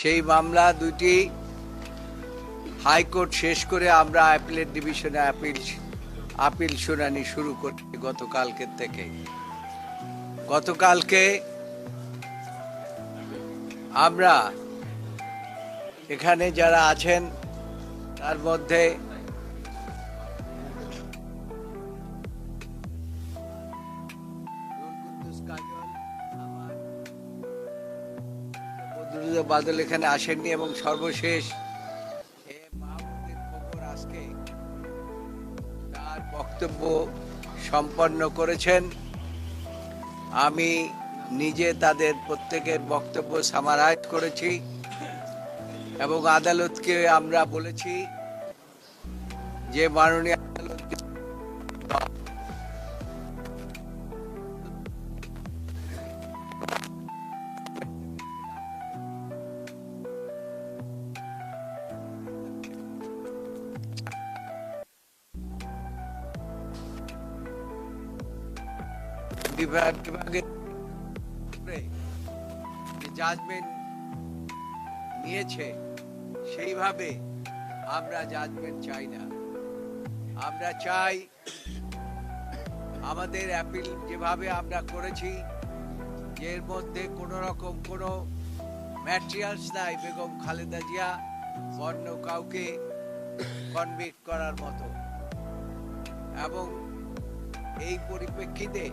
সেই মামলা দুটি হাইকোর্ট শেষ করে আমরা অ্যাপিলেট ডিভিশনে আপিল আপিল শুনানি শুরু করছি গতকালকের থেকে। গতকালকে আমরা এখানে যারা আছেন, তার মধ্যে বাদল এখানে আসেননি এবং সর্বশেষ আজকে তার বক্তব্য সম্পন্ন করেছেন। আমি নিজে তাদের প্রত্যেকের বক্তব্য সামারাইজ করেছি এবং আদালতকে আমরা বলেছি যে মাননীয় আদালত বিভাগের জাজমেন্ট নিয়েছে, সেইভাবে আমরা জাজমেন্ট চাই না। আমরা চাই আমাদের অ্যাপিল যেভাবে আমরা করেছি, এর মধ্যে কোনো রকম কোনো ম্যাটেরিয়ালস নাই, বেগম খালেদা জিয়া অন্য কাউকে কনভিক্ট করার মতো। এবং এই পরিপ্রেক্ষিতে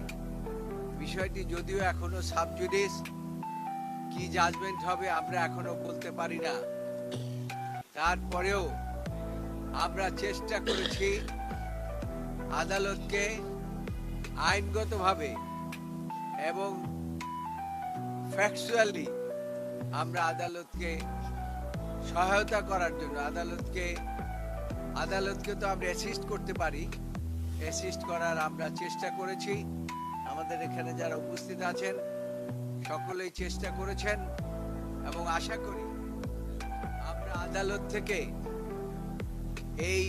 বিষয়টি যদিও এখনও সাবজুডিস কি জাজমেন্ট হবে আমরা এখনও বলতে পারি না। তারপরেও আমরা চেষ্টা করেছি আদালতকে আইনগতভাবে এবং ফ্যাকচুয়ালি আমরা আদালতকে সহায়তা করার জন্য, আদালতকে আদালতকে তো আমরা অ্যাসিস্ট করতে পারি। অ্যাসিস্ট করার আমরা চেষ্টা করেছি। আমাদের এখানে যারা উপস্থিত আছেন, সকলেই চেষ্টা করেছেন এবং আশা করি আমরা আদালত থেকে এই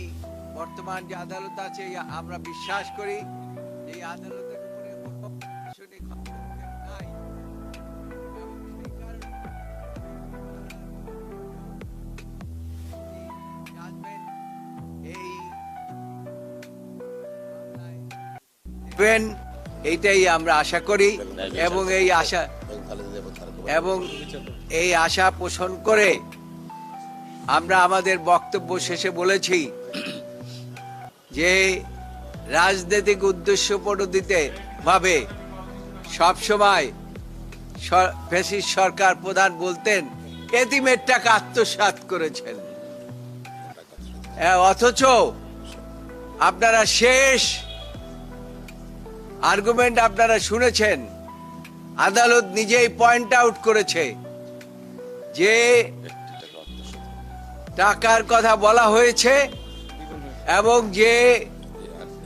বর্তমান যে আদালত আছে আমরা বিশ্বাস করি এই মামলায় দেবেন এইটাই আমরা আশা করি এবং এই আশা এবং এই আশা পোষণ করে আমরা আমাদের বক্তব্য শেষে বলেছি যে রাজনৈতিক উদ্দেশ্য প্রণোদিতে ভাবে সবসময় ফ্যাসিস্ট সরকার প্রধান বলতেন, এতিমের টাকা আত্মসাৎ করেছেন। অথচ আপনারা শেষ আর্গুমেন্ট আপনারা শুনেছেন। আদালত নিজেই পয়েন্ট আউট করেছে যে টাকার কথা বলা হয়েছে এবং যে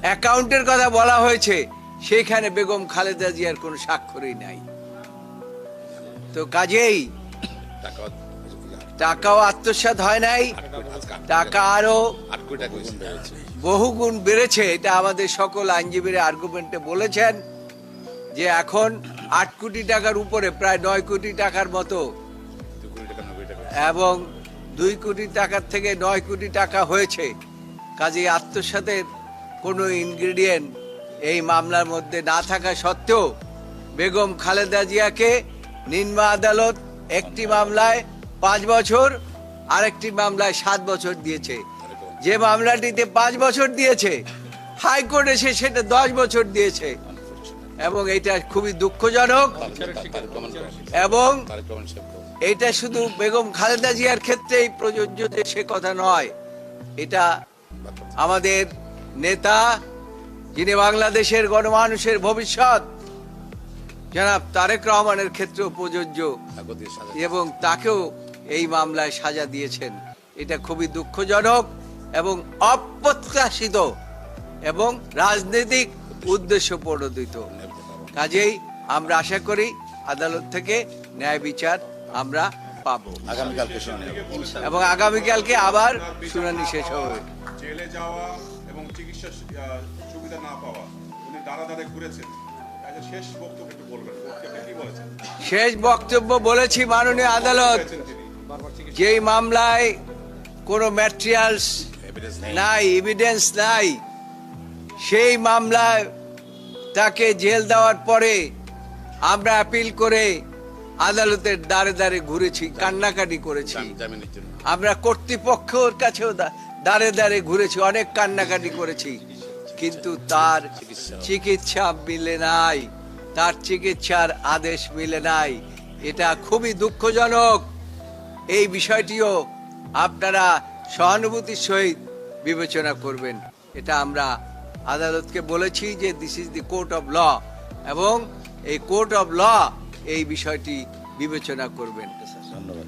অ্যাকাউন্টের কথা বলা হয়েছে, সেখানে বেগম খালেদা জিয়ার কোনো স্বাক্ষরই নাই। তো কাজেই টাকাও আত্মসাৎ হয় নাই, টাকা আরও বহু গুণ বেড়েছে এটা আমাদের সকল আইনজীবীরা আর্গুমেন্টে বলেছেন যে এখন আট কোটি টাকার উপরে প্রায় নয় কোটি টাকার মতো। এবং দুই কোটি টাকার থেকে নয় কোটি টাকা হয়েছে। কাজে আত্মসাতের কোনো ইনগ্রেডিয়েন্ট এই মামলার মধ্যে না থাকা সত্ত্বেও বেগম খালেদা জিয়াকে নিম্ন আদালত একটি মামলায় পাঁচ বছর আরেকটি মামলায় সাত বছর দিয়েছে। যে মামলাটিতে পাঁচ বছর দিয়েছে, হাইকোর্ট এসে সেটা দশ বছর দিয়েছে। এবং এটা খুবই দুঃখজনক। এবং এটা শুধু বেগম খালেদা জিয়ার ক্ষেত্রেই প্রযোজ্য যে সে কথা নয়, এটা আমাদের নেতা, যিনি বাংলাদেশের গণমানুষের ভবিষ্যৎ, জনাব তারেক রহমানের ক্ষেত্রেও প্রযোজ্য এবং তাকেও এই মামলায় সাজা দিয়েছেন। এটা খুবই দুঃখজনক। এবং অপ্রত্যাশিত এবং রাজনৈতিক উদ্দেশ্য প্রণোদিত। কাজেই আমরা আশা করি আদালত থেকে ন্যায় বিচার আমরা পাবো। আগামীকালকে এবং আগামীকালকে আবার শুনানি শেষ হবে। জেলে যাওয়া এবং চিকিৎসা সুবিধা না পাওয়া উনি দাঁড়া দাঁড়ে ঘুরেছেন। আচ্ছা, শেষ বক্তব্য বলবেন আপনি কি বলেছেন? শেষ বক্তব্য বলেছি মাননীয় আদালত যেই মামলায় কোনো ম্যাটেরিয়ালস নেই। এভিডেন্স নাই। সেই মামলায় তাকে জেল দেওয়ার পরে আমরা অ্যাপিল করে আদালতের দ্বারে দ্বারে ঘুরেছি কান্নাকাটি করেছি। আমরা কর্তৃপক্ষের কাছেও দা- দাঁড়ে দাঁড়ে ঘুরেছি অনেক কান্নাকাটি করেছি। কিন্তু তার। চিকিৎসা মিলে নাই তার চিকিৎসার আদেশ মিলে নাই। এটা খুবই দুঃখজনক। এই বিষয়টিও আপনারা সহানুভূতির সহিত বিবেচনা করবেন। এটা আমরা আদালতকে বলেছি যে this is the court of law এবং এই কোর্ট অব ল এই বিষয়টি বিবেচনা করবেন। ধন্যবাদ।